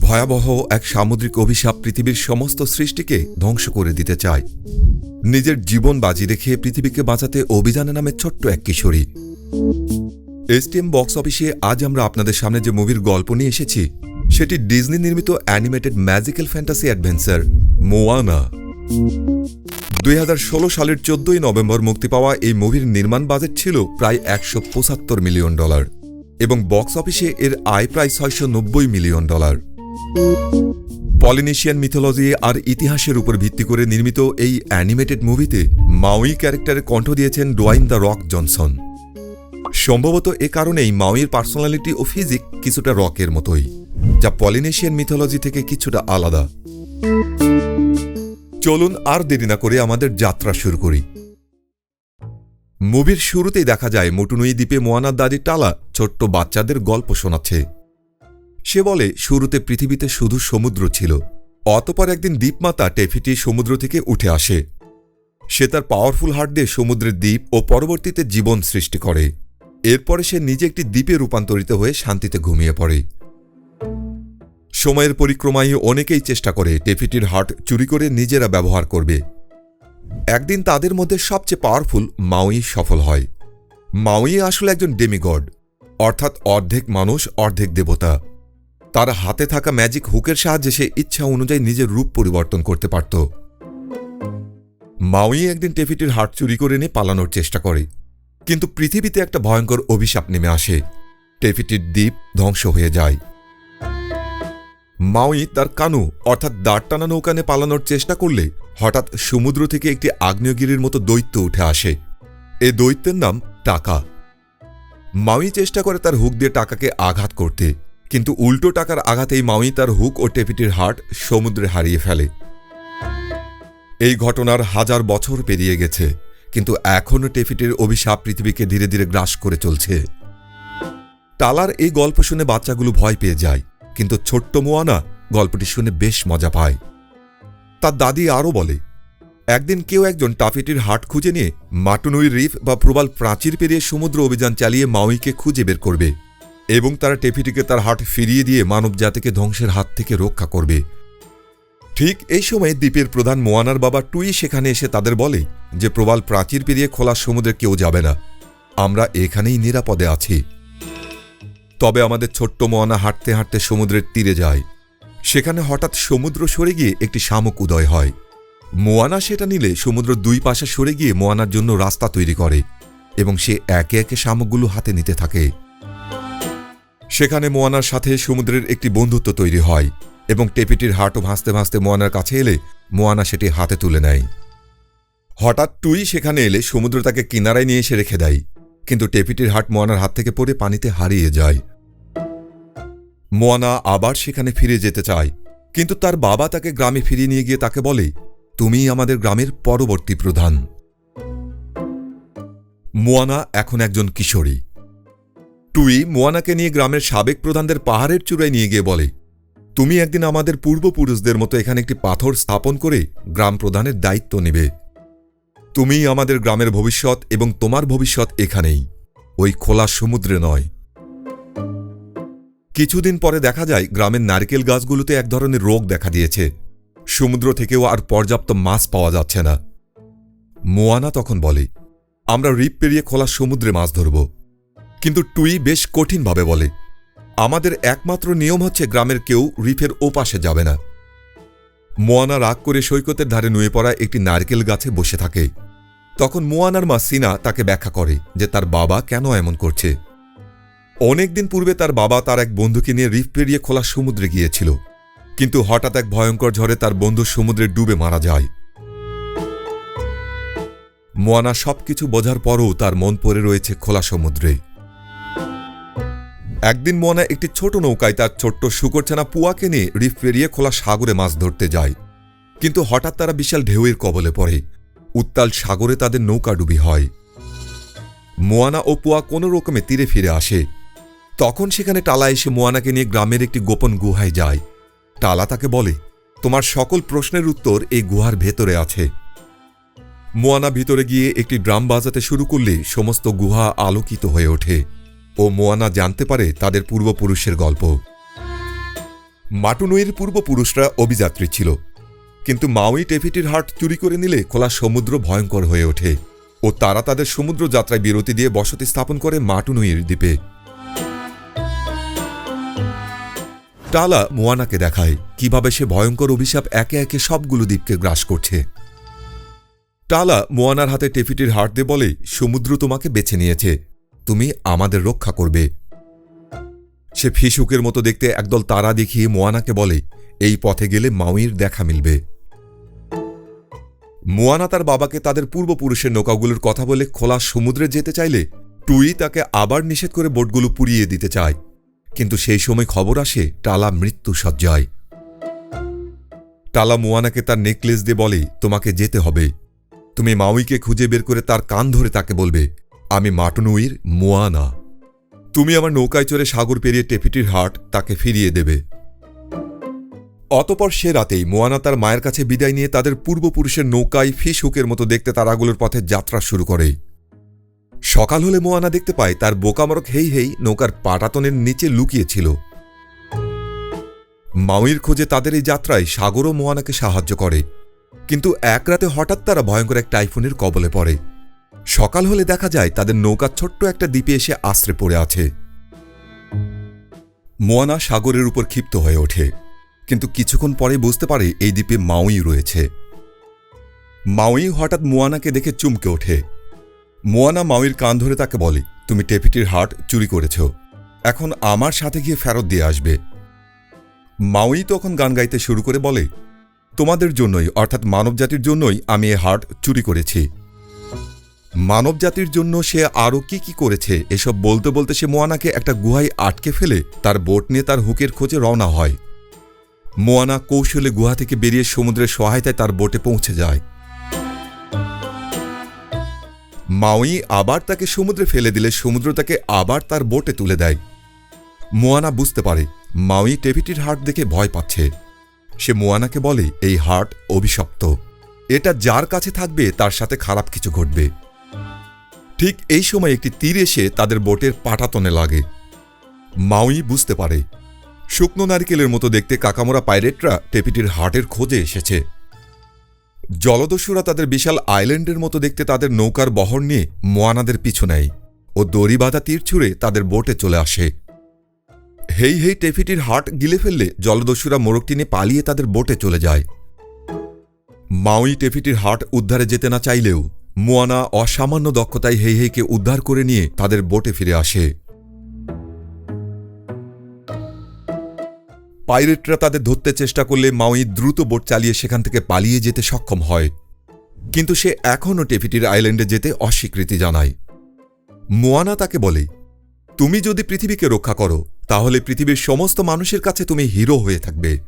ভয়াবহ এক সামুদ্রিক অভিশাপ পৃথিবীর সমস্ত সৃষ্টিকে ধ্বংস করে দিতে চায়। নিজের জীবন বাজি রেখে পৃথিবীকে বাঁচাতে অভিযানে নামে ছোট্ট এক কিশোরী। এসটিএম বক্স অফিসে আজ আমরা আপনাদের সামনে যে মুভির গল্প নিয়ে এসেছি, সেটি ডিজনি নির্মিত animated magical fantasy adventure, Moana. দুই হাজার ষোলো সালের চোদ্দই নভেম্বর মুক্তি পাওয়া এই মুভির নির্মাণ বাজেট ছিল প্রায় একশো পঁচাত্তর মিলিয়ন ডলার। এবং বক্স অফিসে এর আয় প্রায় ছয়শো নব্বই মিলিয়ন ডলার। পলিনেশিয়ান মিথোলজি আর ইতিহাসের উপর ভিত্তি করে নির্মিত এই অ্যানিমেটেড মুভিতে মাউই ক্যারেক্টারে কণ্ঠ দিয়েছেন ডোয়াইন দ্য রক জনসন। সম্ভবত এ কারণেই মাউইর পার্সোনালিটি ও ফিজিক কিছুটা রকের মতোই, যা পলিনেশিয়ান মিথোলজি থেকে কিছুটা আলাদা। চলুন আর দেরি না করে আমাদের যাত্রা শুরু করি। মুভির শুরুতেই দেখা যায় মোটুনুই দ্বীপে মোয়ানার দাদি টালা ছোট্ট বাচ্চাদের গল্প শোনাচ্ছে। সে বলে, শুরুতে পৃথিবীতে শুধু সমুদ্র ছিল। অতপর একদিন দ্বীপমাতা টেফিটি সমুদ্র থেকে উঠে আসে। সে তার পাওয়ারফুল হার্ট দিয়ে সমুদ্রের দ্বীপ ও পরবর্তীতে জীবন সৃষ্টি করে। এরপরে সে নিজে একটি দ্বীপে রূপান্তরিত হয়ে শান্তিতে ঘুমিয়ে পড়ে। সময়ের পরিক্রমায় অনেকেই চেষ্টা করে টেফিটির হার্ট চুরি করে নিজেরা ব্যবহার করবে। একদিন তাদের মধ্যে সবচেয়ে পাওয়ারফুল মাউই সফল হয়। মাউই আসলে একজন ডেমিগড অর্থাৎ অর্ধেক মানুষ, অর্ধেক দেবতা। তার হাতে থাকা ম্যাজিক হুকের সাহায্যে সে ইচ্ছা অনুযায়ী নিজের রূপ পরিবর্তন করতে পারত। মাউই একদিন টেফিটির হাট চুরি করে নিয়ে পালানোর চেষ্টা করে। কিন্তু পৃথিবীতে একটা ভয়ঙ্কর অভিশাপ নেমে আসে। টেফিটির দ্বীপ ধ্বংস হয়ে যায়। মাউই তার কানু, অর্থাৎ দাঁড় টানা নৌকানে পালানোর চেষ্টা করলে হঠাৎ সমুদ্র থেকে একটি আগ্নেয়গিরির মতো দৈত্য উঠে আসে। এ দৈত্যের নাম টাকা। মাউই চেষ্টা করে তার হুক দিয়ে টাকাকে আঘাত করতে, কিন্তু উল্টো টাকার আঘাতেই মাউই তার হুক ও টেপিটির হাট সমুদ্রে হারিয়ে ফেলে। এই ঘটনার হাজার বছর পেরিয়ে গেছে, কিন্তু এখনও টেফিটির অভিশাপ পৃথিবীকে ধীরে ধীরে গ্রাস করে চলছে। টালার এই গল্প শুনে বাচ্চাগুলো ভয় পেয়ে যায়, কিন্তু ছোট্ট মোয়ানা গল্পটি শুনে বেশ মজা পায়। তার দাদি আরও বলে একদিন কেউ একজন টাফিটির হাট খুঁজে নিয়ে মাটুনুই রিফ বা প্রবাল প্রাচীর পেরিয়ে সমুদ্র অভিযান চালিয়ে মাউইকে খুঁজে বের করবে এবং তারা টেফিটিকে তার হাট ফিরিয়ে দিয়ে মানব জাতিকে ধ্বংসের হাত থেকে রক্ষা করবে। ঠিক এই সময় দ্বীপের প্রধান মোয়ানার বাবা টুই সেখানে এসে তাদের বলে যে, প্রবাল প্রাচীর পেরিয়ে খোলা সমুদ্রে কেউ যাবে না। আমরা এখানেই নিরাপদে আছি। তবে আমাদের ছোট্ট মোয়ানা হাঁটতে হাঁটতে সমুদ্রের তীরে যায়। সেখানে হঠাৎ সমুদ্র সরে গিয়ে একটি শামুক উদয় হয়। মোয়ানা সেটা নিলে সমুদ্র দুই পাশে সরে গিয়ে মোয়ানার জন্য রাস্তা তৈরি করে এবং সে একে একে শামুকগুলো হাতে নিতে থাকে। সেখানে মোয়ানার সাথে সমুদ্রের একটি বন্ধুত্ব তৈরি হয় এবং টেপিটির হাটও ভাসতে ভাসতে মোয়ানার কাছে এলে মোয়ানা সেটি হাতে তুলে নেয়। হঠাৎ টুই সেখানে এলে সমুদ্র তাকে কিনারায় নিয়ে এসে রেখে দেয়, কিন্তু টেপিটির হাট মোয়ানার হাত থেকে পড়ে পানিতে হারিয়ে যায়। মোয়ানা আবার সেখানে ফিরে যেতে চায়, কিন্তু তার বাবা তাকে গ্রামে ফিরিয়ে নিয়ে গিয়ে তাকে বলে তুমিই আমাদের গ্রামের পরবর্তী প্রধান। মোয়ানা এখন একজন কিশোরী। টুই মোয়ানাকে নিয়ে গ্রামের সাবেক প্রধানদের পাহাড়ের চূড়ায় নিয়ে গিয়ে বলে, তুমি একদিন আমাদের পূর্বপুরুষদের মতো এখানে একটি পাথর স্থাপন করে গ্রাম প্রধানের দায়িত্ব নেবে। তুমিই আমাদের গ্রামের ভবিষ্যৎ এবং তোমার ভবিষ্যৎ এখানেই। ওই খোলা সমুদ্রে নয়। কিছুদিন পরে দেখা যায়, গ্রামের নারকেল গাছগুলোতে এক ধরনের রোগ দেখা দিয়েছে। সমুদ্র থেকেও আর পর্যাপ্ত মাছ পাওয়া যাচ্ছে না। মোয়ানা তখন বলে, আমরা রিপ পেরিয়ে খোলা সমুদ্রে মাছ ধরব। কিন্তু টুই বেশ কঠিনভাবে বলে, আমাদের একমাত্র নিয়ম হচ্ছে গ্রামের কেউ রিফের ওপাশে যাবে না। মোয়ানা রাগ করে সৈকতের ধারে নুয়ে পড়া একটি নারকেল গাছে বসে থাকে। তখন মোয়ানার মা সিনা তাকে ব্যাখ্যা করে যে তার বাবা কেন এমন করছে। অনেকদিন পূর্বে তার বাবা তার এক বন্ধুকে নিয়ে রিফ পেরিয়ে খোলা সমুদ্রে গিয়েছিল। কিন্তু হঠাৎ এক ভয়ঙ্কর ঝড়ে তার বন্ধু সমুদ্রে ডুবে মারা যায়। মোয়ানা সবকিছু বোঝার পরও তার মন পড়ে রয়েছে খোলা সমুদ্রে। একদিন মোয়ানা একটি ছোট নৌকায় তার ছোট্ট শুকরছানা পুয়াকে নিয়ে রিফ পেরিয়ে খোলা সাগরে মাছ ধরতে যায়। কিন্তু হঠাৎ তারা বিশাল ঢেউয়ের কবলে পড়ে। উত্তাল সাগরে তাদের নৌকা ডুবি হয়। মোয়ানা ও পুয়া কোনো রকমে তীরে ফিরে আসে। তখন সেখানে টালা এসে মোয়ানাকে নিয়ে গ্রামের একটি গোপন গুহায় যায়। টালা তাকে বলে, তোমার সকল প্রশ্নের উত্তর এই গুহার ভেতরে আছে। মোয়ানা ভিতরে গিয়ে একটি ড্রাম বাজাতে শুরু করলে সমস্ত গুহা আলোকিত হয়ে ওঠে ও মোয়ানা জানতে পারে তাদের পূর্বপুরুষের গল্প। মাটুনুইয়ের পূর্বপুরুষরা অভিযাত্রী ছিল, কিন্তু মাউই টেফিটির হাট চুরি করে নিলে খোলা সমুদ্র ভয়ঙ্কর হয়ে ওঠে ও তারা তাদের সমুদ্র যাত্রায় বিরতি দিয়ে বসতি স্থাপন করে মাটুনুইয়ের দ্বীপে। টালা মোয়ানাকে দেখায়, কীভাবে সে ভয়ঙ্কর অভিশাপ একে একে সবগুলো দ্বীপকে গ্রাস করছে। টালা মোয়ানার হাতে টেফিটির হাট দিয়ে বলে, সমুদ্র তোমাকে বেছে নিয়েছে। তুমি আমাদের রক্ষা করবে। সে ফিসুকের মতো দেখতে একদল তারা দেখিয়ে মোয়ানাকে বলে, এই পথে গেলে মাউইর দেখা মিলবে। মোয়ানা তার বাবাকে তাদের পূর্বপুরুষের নৌকাগুলোর কথা বলে, খোলা সমুদ্রে যেতে চাইলে, টুই তাকে আবার নিষেধ করে বোটগুলো পুড়িয়ে দিতে চায়। কিন্তু সেই সময় খবর আসে, টালা মৃত্যু সজ্জায়। টালা মোয়ানাকে তার নেকলেস দিয়ে বলে, তোমাকে যেতে হবে। তুমি মাউইকে খুঁজে বের করে তার কান ধরে তাকে বলবে, আমি মাটনুইর মোয়ানা। তুমি আমার নৌকায় চড়ে সাগর পেরিয়ে টেপিটির হাট তাকে ফিরিয়ে দেবে। অতপর সে রাতেই মোয়ানা তার মায়ের কাছে বিদায় নিয়ে তাদের পূর্বপুরুষের নৌকায় ফিস হুকের মতো দেখতে তারাগুলোর পথে যাত্রা শুরু করে। সকাল হলে মোয়ানা দেখতে পায় তার বোকামরক হেই হেই নৌকার পাটাতনের নিচে লুকিয়েছিল। মাউইর খোঁজে তাদের এই যাত্রায় সাগরও মোয়ানাকে সাহায্য করে। কিন্তু এক রাতে হঠাৎ তারা ভয়ঙ্কর এক টাইফুনের কবলে পড়ে। সকাল হলে দেখা যায় তাদের নৌকা ছোট্ট একটা দ্বীপে এসে আশ্রে পড়ে আছে। মোয়ানা সাগরের উপর ক্ষিপ্ত হয়ে ওঠে, কিন্তু কিছুক্ষণ পরে বুঝতে পারে এই দ্বীপে মাউই রয়েছে। মাউই হঠাৎ মোয়ানাকে দেখে চুমকে ওঠে। মোয়ানা মাউইর কান ধরে তাকে বলে, তুমি টেপিটির হাট চুরি করেছ। এখন আমার সাথে গিয়ে ফেরত দিয়ে আসবে। মাউই তখন গান গাইতে শুরু করে বলে, তোমাদের জন্যই, অর্থাৎ মানবজাতির জন্যই আমি এ হাট চুরি করেছি। মানবজাতির জন্য সে আরও কি কি করেছে, এসব বলতে বলতে সে মোয়ানাকে একটা গুহায় আটকে ফেলে, তার বোট নিয়ে তার হুকের খোঁজে রওনা হয়। মোয়ানা কৌশলে গুহা থেকে বেরিয়ে সমুদ্রের সহায়তায় তার বোটে পৌঁছে যায়। মাউই আবার তাকে সমুদ্রে ফেলে দিলে সমুদ্র তাকে আবার তার বোটে তুলে দেয়। মোয়ানা বুঝতে পারে মাউই টেভিটির হাট দেখে ভয় পাচ্ছে। সে মোয়ানাকে বলে, এই হাট অভিশপ্ত। এটা যার কাছে থাকবে, তার সাথে খারাপ কিছু ঘটবে। ঠিক এই সময় একটি তীর এসে তাদের বোটের পাটাতনে লাগে। মাউই বুঝতে পারে, শুকনো নারকেলের মতো দেখতে কাকামোরা পাইরেটরা টেপিটির হাটের খোঁজে এসেছে। জলদস্যুরা তাদের বিশাল আইল্যান্ডের মতো দেখতে তাদের নৌকার বহর নিয়ে মোয়ানাদের পিছু নেয় ও দড়ি বাঁধা তীর ছুঁড়ে তাদের বোটে চলে আসে। হেই হেই টেফিটির হাট গিলে ফেললে জলদস্যুরা মোরগটি নিয়ে পালিয়ে তাদের বোটে চলে যায়। মাউই টেফিটির হাট উদ্ধারে যেতে না চাইলেও মোয়ানা অসামান্য দক্ষতায় হেই হেইকে উদ্ধার করে নিয়ে তাদের বোটে ফিরে আসে। পাইরেটরা তাদের ধরতে চেষ্টা করলে মাউই দ্রুত বোট চালিয়ে সেখান থেকে পালিয়ে যেতে সক্ষম হয়। কিন্তু সে এখনও টেফিটির আইল্যান্ডে যেতে অস্বীকৃতি জানায়। মোয়ানা তাকে বলে, তুমি যদি পৃথিবীকে রক্ষা করো, তাহলে পৃথিবীর সমস্ত মানুষের কাছে তুমি হিরো হয়ে থাকবে।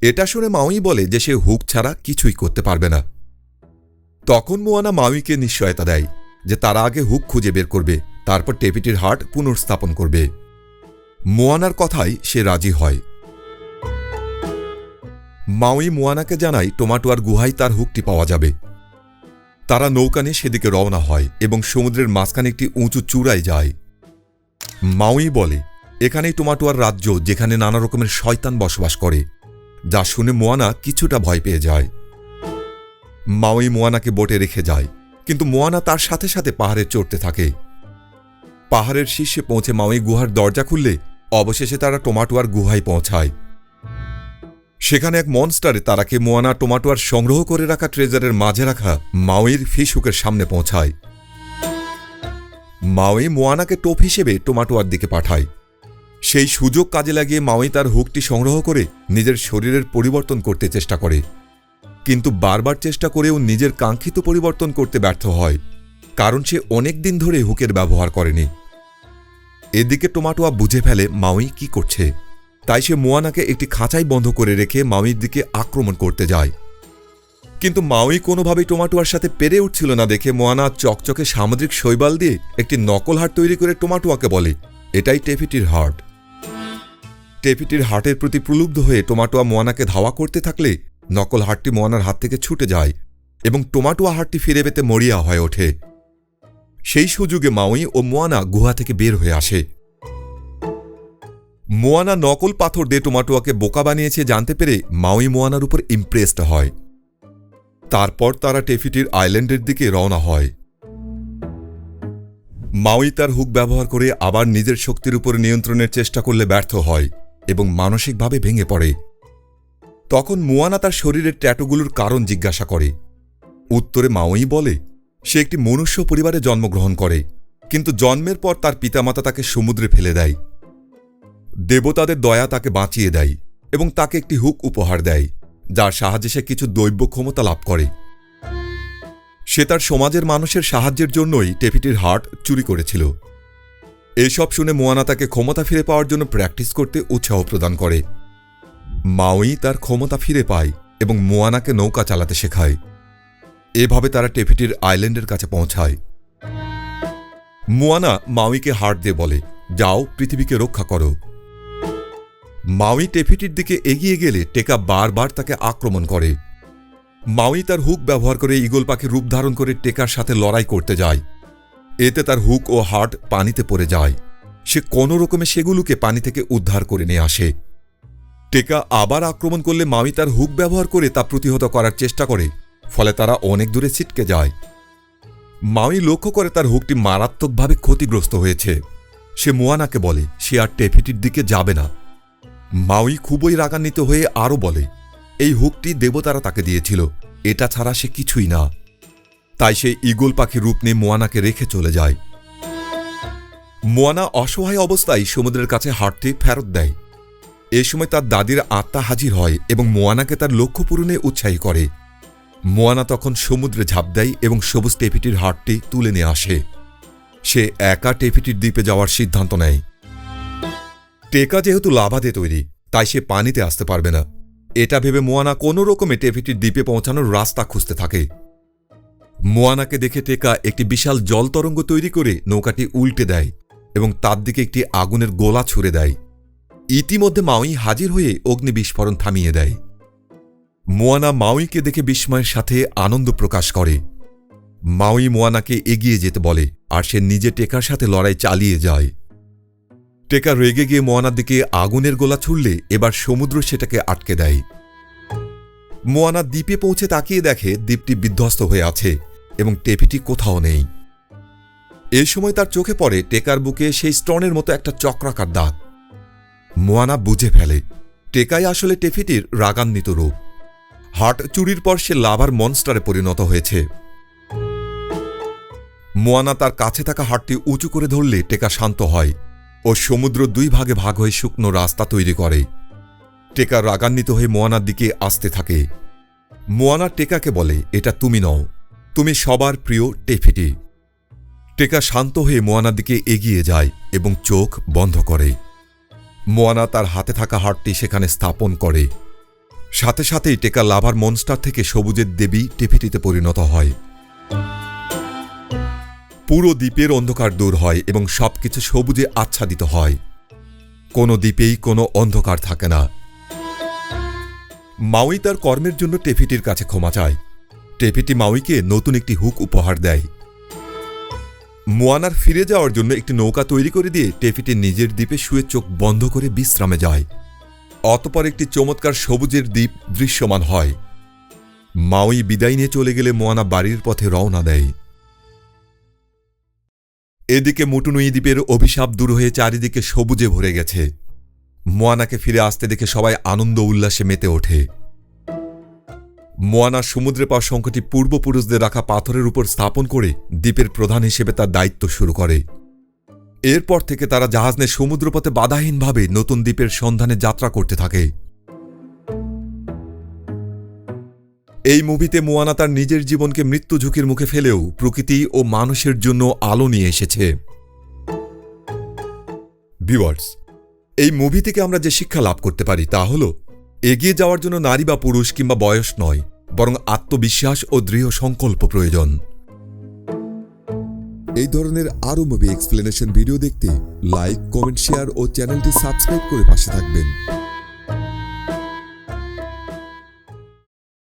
এটা শুনে মাউই বলে যে সে হুক ছাড়া কিছুই করতে পারবে না। তখন মোয়ানা মাউইকে নিশ্চয়তা দেয় যে তারা আগে হুক খুঁজে বের করবে, তারপর টেপিটির হাট পুনর্স্থাপন করবে। মোয়ানার কথাই সে রাজি হয়। মাউই মোয়ানাকে জানায় টোমাটোয়ার গুহায় তার হুকটি পাওয়া যাবে। তারা নৌকা নিয়ে সেদিকে রওনা হয় এবং সমুদ্রের মাঝখানে একটি উঁচু চূড়ায় যায়। মাউই বলে, এখানেই টোমাটোয়ার রাজ্য যেখানে নানা রকমের শয়তান বসবাস করে, যা শুনে মোয়ানা কিছুটা ভয় পেয়ে যায়। মাউই মোয়ানাকে বোটে রেখে যায়, কিন্তু মোয়ানা তার সাথে সাথে পাহাড়ে চড়তে থাকে। পাহাড়ের শীর্ষে পৌঁছে মাউই গুহার দরজা খুললে অবশেষে তারা টোমাটোয়ার গুহায় পৌঁছায়। সেখানে এক মনস্টারে তারাকে মোয়ানা টোমাটোয়ার সংগ্রহ করে রাখা ট্রেজারের মাঝে রাখা মাউইর ফিশ হুকের সামনে পৌঁছায়। মাউই মোয়ানাকে টোপ হিসেবে টোমাটোয়ার দিকে পাঠায়। সেই সুযোগ কাজে লাগিয়ে মাউই তার হুকটি সংগ্রহ করে নিজের শরীরের পরিবর্তন করতে চেষ্টা করে। কিন্তু বারবার চেষ্টা করেও নিজের কাঙ্ক্ষিত পরিবর্তন করতে ব্যর্থ হয়, কারণ সে অনেক দিন ধরে হুকের ব্যবহার করেনি। এদিকে টোমাটোয়া বুঝে ফেলে মাউই কি করছে। তাই সে মোয়ানাকে একটি খাঁচাই বন্ধ করে রেখে মাউইর দিকে আক্রমণ করতে যায়। কিন্তু মাউই কোনোভাবেই টোমাটোয়ার সাথে পেরে উঠছিল না দেখে মোয়ানা চকচকে সামুদ্রিক শৈবাল দিয়ে একটি নকল হাট তৈরি করে টোমাটোয়াকে বলে, এটাই টেপিটির হাট। টেপিটির হাটের প্রতি প্রলুব্ধ হয়ে টোমাটোয়া মোয়ানাকে ধাওয়া করতে থাকলে নকল হাটটি মোয়ানার হাত থেকে ছুটে যায় এবং টোমাটোয়া হাটটি ফিরে পেতে মরিয়া হয়ে ওঠে। সেই সুযোগে মাউই ও মোয়ানা গুহা থেকে বের হয়ে আসে। মোয়ানা নকল পাথর দিয়ে টোমাটোয়াকে বোকা বানিয়েছে জানতে পেরে মাউই মোয়ানার উপর ইমপ্রেসড হয়। তারপর তারা টেফিটির আইল্যান্ডের দিকে রওনা হয়। মাউই তার হুক ব্যবহার করে আবার নিজের শক্তির উপর নিয়ন্ত্রণের চেষ্টা করলে ব্যর্থ হয় এবং মানসিকভাবে ভেঙে পড়ে। তখন মোয়ানা তার শরীরের ট্যাটুগুলোর কারণ জিজ্ঞাসা করে। উত্তরে মাওই বলে সে একটি মনুষ্য পরিবারে জন্মগ্রহণ করে, কিন্তু জন্মের পর তার পিতামাতা তাকে সমুদ্রে ফেলে দেয়। দেবতাদের দয়া তাকে বাঁচিয়ে দেয় এবং তাকে একটি হুক উপহার দেয়, যার সাহায্যে সে কিছু দৈব্য ক্ষমতা লাভ করে। সে তার সমাজের মানুষের সাহায্যের জন্যই টেফিটির হার্ট চুরি করেছিল। এসব শুনে মোয়ানা তাকে ক্ষমতা ফিরে পাওয়ার জন্য প্র্যাকটিস করতে উৎসাহ প্রদান করে। মাওই তার ক্ষমতা ফিরে পায় এবং মোয়ানাকে নৌকা চালাতে শেখায়। এভাবে তারা টেফিটির আইল্যান্ডের কাছে পৌঁছায়। মুয়ানা মাউইকে হার্ট দিয়ে বলে, যাও, পৃথিবীকে রক্ষা করো। মাউই টেফিটির দিকে এগিয়ে গেলে টেকা বারবার তাকে আক্রমণ করে। মাউই তার হুক ব্যবহার করে ইগল পাখি রূপ ধারণ করে টেকার সাথে লড়াই করতে যায়। এতে তার হুক ও হার্ট পানিতে পড়ে যায়। সে কোনো রকমে সেগুলোকে পানি থেকে উদ্ধার করে নিয়ে আসে। টেকা আবার আক্রমণ করলে মাউই তার হুক ব্যবহার করে তা প্রতিহত করার চেষ্টা করে। ফলে তারা অনেক দূরে ছিটকে যায়। মামি লক্ষ্য করে তার হুকটি মারাত্মকভাবে ক্ষতিগ্রস্ত হয়েছে। সে মোয়ানাকে বলে, সে আর টেফিটির দিকে যাবে না। মাউই খুবই রাগান্বিত হয়ে আরও বলে, এই হুকটি দেবতারা তাকে দিয়েছিল। এটা ছাড়া সে কিছুই না। তাই সে ইগল পাখি রূপ নিয়ে মোয়ানাকে রেখে চলে যায়। মোয়ানা অসহায় অবস্থায় সমুদ্রের কাছে হাটটি ফেরত দেয়। এ সময় তার দাদির আত্মা হাজির হয় এবং মোয়ানাকে তার লক্ষ্য পূরণে উৎসাহী করে। মোয়ানা তখন সমুদ্রে ঝাঁপ দেয় এবং সবুজ টেপিটির হাটটি তুলে নিয়ে আসে। সে একা টেপিটির দ্বীপে যাওয়ার সিদ্ধান্ত নেয়। টেকা যেহেতু লাভাতে তৈরি, তাই সে পানিতে আসতে পারবে না। এটা ভেবে মোয়ানা কোনো রকমে টেপিটির দ্বীপে পৌঁছানোর রাস্তা খুঁজতে থাকে। মোয়ানাকে দেখে টেকা একটি বিশাল জল তরঙ্গ তৈরি করে নৌকাটি উল্টে দেয় এবং তার দিকে একটি আগুনের গোলা ছুড়ে দেয়। ইতিমধ্যে মাউই হাজির হয়ে অগ্নি বিস্ফোরণ থামিয়ে দেয়। মোয়ানা মাউইকে দেখে বিস্ময়ের সাথে আনন্দ প্রকাশ করে। মাউই মোয়ানাকে এগিয়ে যেতে বলে, আর সে নিজে টেকার সাথে লড়াই চালিয়ে যায়। টেকা রেগে গিয়ে মোয়ানার দিকে আগুনের গোলা ছুড়লে এবার সমুদ্র সেটাকে আটকে দেয়। মোয়ানা দ্বীপে পৌঁছে তাকিয়ে দেখে দ্বীপটি বিধ্বস্ত হয়ে আছে এবং টেপিটি কোথাও নেই। এ সময় তার চোখে পড়ে টেকার বুকে সেই স্টনের মতো একটা চক্রাকার দাগ। মোয়ানা বুঝে ফেলে, টেকাই আসলে টেফিটির রাগান্বিত রূপ। হার্ট চুরির পর সে লাভার মনস্টারে পরিণত হয়েছে। মোয়ানা তার কাছে থাকা হাটটি উঁচু করে ধরলে টেকা শান্ত হয় ও সমুদ্র দুই ভাগে ভাগ হয়ে শুকনো রাস্তা তৈরি করে। টেকা রাগান্বিত হয়ে মোয়ানার দিকে আসতে থাকে। মোয়ানা টেকাকে বলে, এটা তুমি নও। তুমি সবার প্রিয় টেফিটি। টেকা শান্ত হয়ে মোয়ানার দিকে এগিয়ে যায় এবং চোখ বন্ধ করে। মোয়ানা তার হাতে থাকা হাটটি সেখানে স্থাপন করে। সাথে সাথেই টেকা লাভার মনস্টার থেকে সবুজের দেবী টেফিটিতে পরিণত হয়। পুরো দ্বীপের অন্ধকার দূর হয় এবং সবকিছু সবুজে আচ্ছাদিত হয়। কোনো দ্বীপেই কোনো অন্ধকার থাকে না। মাউই তার কর্মের জন্য টেফিটির কাছে ক্ষমা চায়। টেফিটি মাউইকে নতুন একটি হুক উপহার দেয়। মোয়ানার ফিরে যাওয়ার জন্য একটি নৌকা তৈরি করে দিয়ে টেফিটি নিজের দ্বীপে শুয়ে চোখ বন্ধ করে বিশ্রামে যায়। অতপর একটি চমৎকার সবুজের দ্বীপ দৃশ্যমান হয়। মাউই বিদায় নিয়ে চলে গেলে মোয়ানা বাড়ির পথে রওনা দেয়। এদিকে মুটুনুই দ্বীপের অভিশাপ দূর হয়ে চারিদিকে সবুজে ভরে গেছে। মোয়ানাকে ফিরে আসতে দেখে সবাই আনন্দ উল্লাসে মেতে ওঠে। মোয়ানা সমুদ্রে পাওয়া সংখ্যাটি পূর্বপুরুষদের রাখা পাথরের উপর স্থাপন করে দ্বীপের প্রধান হিসেবে তার দায়িত্ব শুরু করে। এরপর থেকে তারা জাহাজ নিয়ে সমুদ্রপথে বাধাহীনভাবে নতুন দ্বীপের সন্ধানে যাত্রা করতে থাকে। এই মুভিতে মোয়ানা তার নিজের জীবনকে মৃত্যু ঝুঁকির মুখে ফেলেও প্রকৃতি ও মানুষের জন্য আলো নিয়ে এসেছে। ভিওয়ার্স এই মুভি থেকে আমরা যে শিক্ষা লাভ করতে পারি তা হল, এগিয়ে যাওয়ার জন্য নারী বা পুরুষ কিংবা বয়স নয়, বরং আত্মবিশ্বাস ও দৃঢ় সংকল্প প্রয়োজন। এই ধরনের আরও মুভি এক্সপ্লেনেশন ভিডিও দেখতে লাইক কমেন্ট শেয়ার ও চ্যানেলটি সাবস্ক্রাইব করে পাশে থাকবেন।